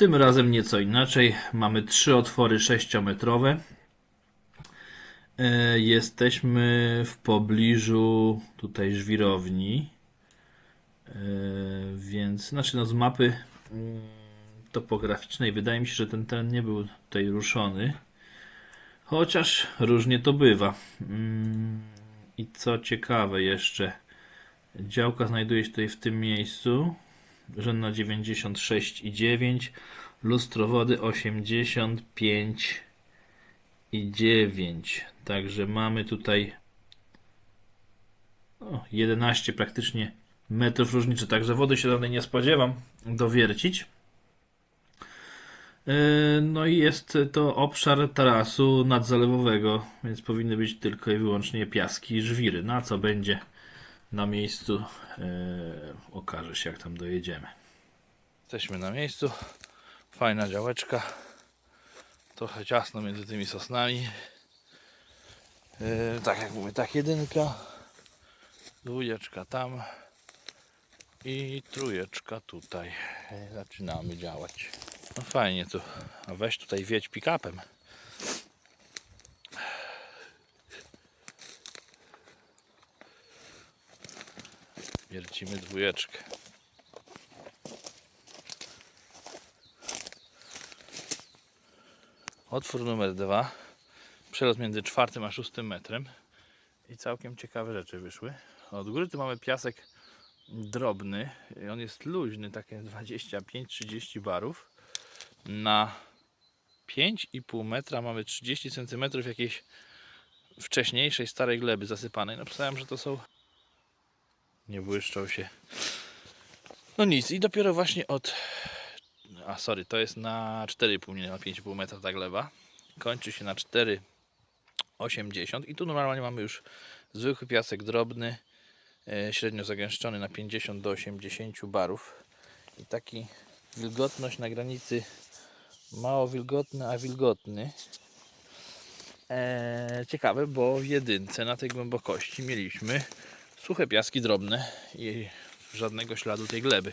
Tym razem nieco inaczej. Mamy trzy otwory 6-metrowe. E, Jesteśmy w pobliżu tutaj żwirowni. E, Więc, znaczy no z mapy mm, topograficznej wydaje mi się, że ten teren nie był tutaj ruszony. Chociaż różnie to bywa. Mm, I co ciekawe jeszcze, działka znajduje się tutaj w tym miejscu. Rzędna 96 i 9, lustro wody 85 i 9. Także mamy tutaj o, 11 praktycznie metrów różnicy. Także wody się żadnej nie spodziewam dowiercić. Yy, No i jest to obszar tarasu nadzalewowego, więc powinny być tylko i wyłącznie piaski i żwiry. Na co będzie na miejscu, yy, okaże się jak tam dojedziemy. Jesteśmy na miejscu. Fajna działeczka. Trochę ciasno między tymi sosnami. Yy, tak jak mówię, tak jedynka. Dwójeczka tam. I trójeczka tutaj. Yy, Zaczynamy działać. No fajnie tu. A weź tutaj wiedź pick-upem. Wiercimy dwójeczkę. Otwór numer dwa. Przelot między czwartym a szóstym metrem. I całkiem ciekawe rzeczy wyszły. Od góry tu mamy piasek drobny. On jest luźny, takie 25-30 barów. Na 5,5 metra mamy 30 cm jakiejś wcześniejszej starej gleby zasypanej. Napisałem, że to są. Nie błyszczą się. No nic, i dopiero właśnie od a sorry, to jest na 4,5, nie na 5,5 metra ta gleba. Kończy się na 4,80 i tu normalnie mamy już zwykły piasek drobny, e, średnio zagęszczony na 50 do 80 barów. I taki wilgotność na granicy mało wilgotny, a wilgotny. E, ciekawe, bo w jedynce na tej głębokości mieliśmy suche piaski drobne i żadnego śladu tej gleby.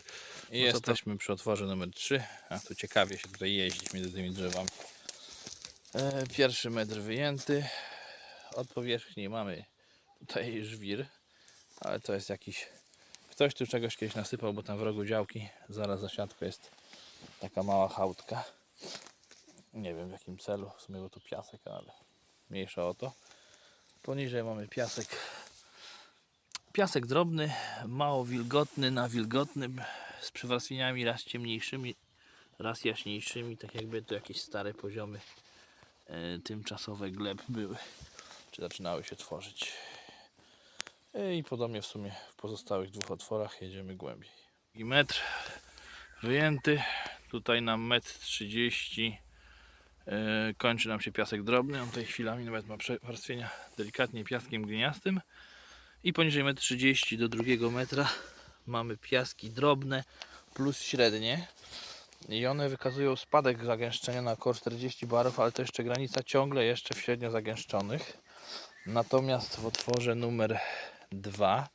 I No to to- jesteśmy przy otworze numer 3. A tu ciekawie się tutaj jeździć między tymi drzewami. E, pierwszy metr wyjęty. Od powierzchni mamy tutaj żwir, ale to jest jakiś. Ktoś tu czegoś kiedyś nasypał, bo tam w rogu działki zaraz za siatką jest taka mała chałtka. Nie wiem w jakim celu, w sumie bo to piasek, ale mniejsza o to. Poniżej mamy piasek Piasek drobny, mało wilgotny, na wilgotnym, z przywarstwieniami raz ciemniejszymi, raz jaśniejszymi, tak jakby to jakieś stare poziomy e, tymczasowe gleb były, czy zaczynały się tworzyć. E, I podobnie w sumie w pozostałych dwóch otworach jedziemy głębiej. I metr wyjęty, tutaj na metr 30 e, kończy nam się piasek drobny, on tutaj chwilami nawet ma przewarstwienia delikatnie piaskiem gliniastym. I poniżej 1,30 m do drugiego metra mamy piaski drobne plus średnie. I one wykazują spadek zagęszczenia na około 40 barów, ale to jeszcze granica ciągle jeszcze w średnio zagęszczonych. Natomiast w otworze numer 2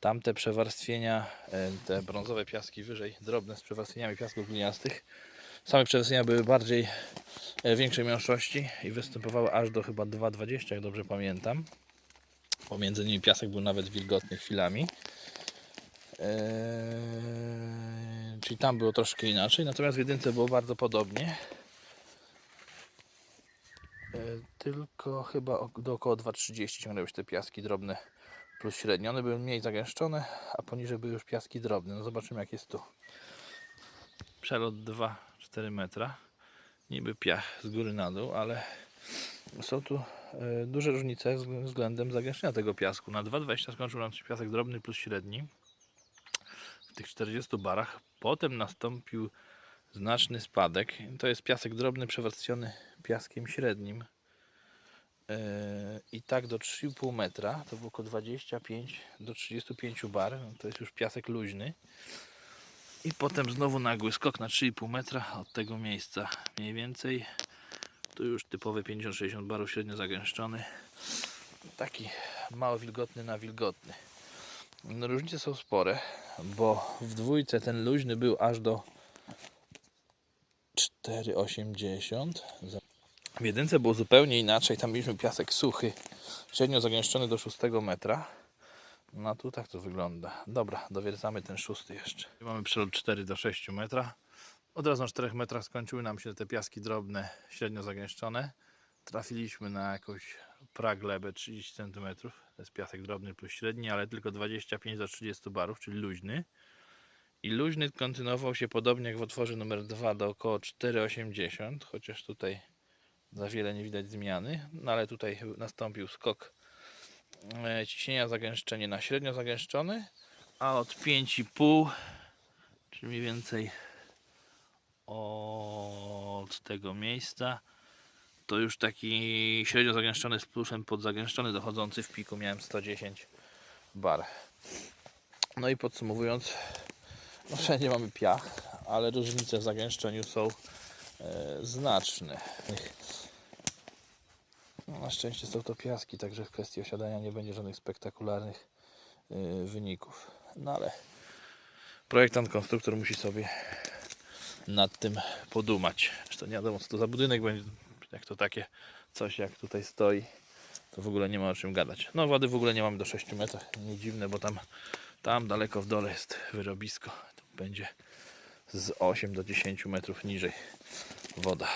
tamte przewarstwienia, e, te brązowe piaski wyżej, drobne z przewarstwieniami piasków gliniastych, same przewarstwienia były bardziej e, większej miąższości i występowały aż do chyba 2,20 jak dobrze pamiętam. Pomiędzy nimi piasek był nawet wilgotny chwilami. Eee, czyli tam było troszkę inaczej, natomiast w jedynce było bardzo podobnie. Eee, tylko chyba do około 2,30 ciągnęły się te piaski drobne plus średnie. One były mniej zagęszczone, a poniżej były już piaski drobne. No zobaczymy jak jest tu. Przelot 2-4 metra. Niby piach z góry na dół, ale są tu duże różnice wzg- względem zagęszczenia tego piasku. Na 2,20 skończył nam się piasek drobny plus średni w tych 40 barach. Potem nastąpił znaczny spadek. To jest piasek drobny przewarstwiony piaskiem średnim. E, I tak do 3,5 metra, to było około 25 do 35 bar. To jest już piasek luźny. I potem znowu nagły skok na 3,5 metra od tego miejsca mniej więcej. Tu już typowy 50-60 barów średnio zagęszczony. Taki mało wilgotny na wilgotny. No, różnice są spore, bo w dwójce ten luźny był aż do 4,80. Za- W jedynce było zupełnie inaczej. Tam mieliśmy piasek suchy, średnio zagęszczony do 6 metra. No tu tak to wygląda. Dobra, dowiercamy ten szósty jeszcze. Mamy przelot 4 do 6 metra. Od razu na 4 metrach skończyły nam się te piaski drobne, średnio zagęszczone. Trafiliśmy na jakąś praglebę 30 cm. To jest piasek drobny plus średni, ale tylko 25 do 30 barów, czyli luźny. I luźny kontynuował się podobnie jak w otworze numer 2 do około 4,80, chociaż tutaj za wiele nie widać zmiany, no ale tutaj nastąpił skok e, ciśnienia zagęszczenie na średnio zagęszczony, a od 5,5, czyli mniej więcej od tego miejsca, to już taki średnio zagęszczony z plusem podzagęszczony dochodzący w piku miałem 110 bar. No i podsumowując, no wszędzie mamy piach, ale różnice w zagęszczeniu są e, znaczne. No, na szczęście są to piaski, także w kwestii osiadania nie będzie żadnych spektakularnych e, wyników. No ale projektant, konstruktor musi sobie nad tym podumać. Zresztą nie wiadomo co to za budynek będzie, jak to takie coś jak tutaj stoi, to w ogóle nie ma o czym gadać. No wody w ogóle nie mamy do 6 metrów, nie dziwne, bo tam, tam daleko w dole jest wyrobisko. Będzie z 8 do 10 metrów niżej woda.